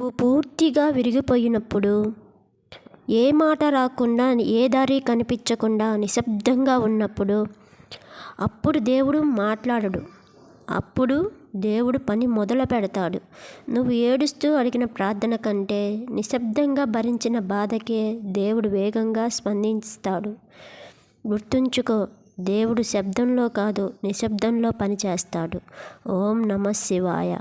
నువ్వు పూర్తిగా విరిగిపోయినప్పుడు ఏ మాట రాకుండా ఏ దారి కనిపించకుండా నిశ్శబ్దంగా ఉన్నప్పుడు అప్పుడు దేవుడు మాట్లాడడు. అప్పుడు దేవుడు పని మొదలు పెడతాడు. నువ్వు ఏడుస్తూ అడిగిన ప్రార్థన కంటే నిశ్శబ్దంగా భరించిన బాధకే దేవుడు వేగంగా స్పందిస్తాడు. గుర్తుంచుకో దేవుడు శబ్దంలో కాదు నిశ్శబ్దంలో పనిచేస్తాడు. ఓం నమ శివాయ.